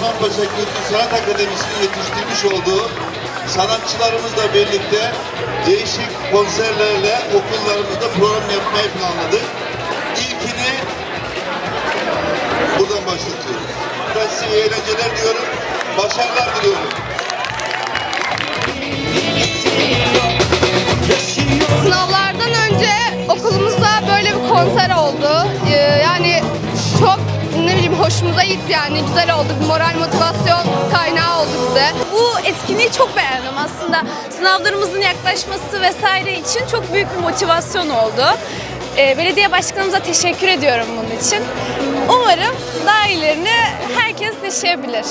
Bayrampaşa Kültür Sanat Akademisi'nin yetiştirmiş olduğu sanatçılarımızla birlikte değişik konserlerle okullarımızda program yapmayı planladık. İlkini buradan başlatıyoruz. Ben size eğlenceler diyorum. Başarılar diliyorum. Hoşumuza gitti yani güzel oldu. Bir moral motivasyon kaynağı oldu bize. Bu etkinliği çok beğendim aslında. Sınavlarımızın yaklaşması vesaire için çok büyük bir motivasyon oldu. Ee, belediye başkanımıza teşekkür ediyorum bunun için. Umarım daha ilerini herkes yaşayabilir.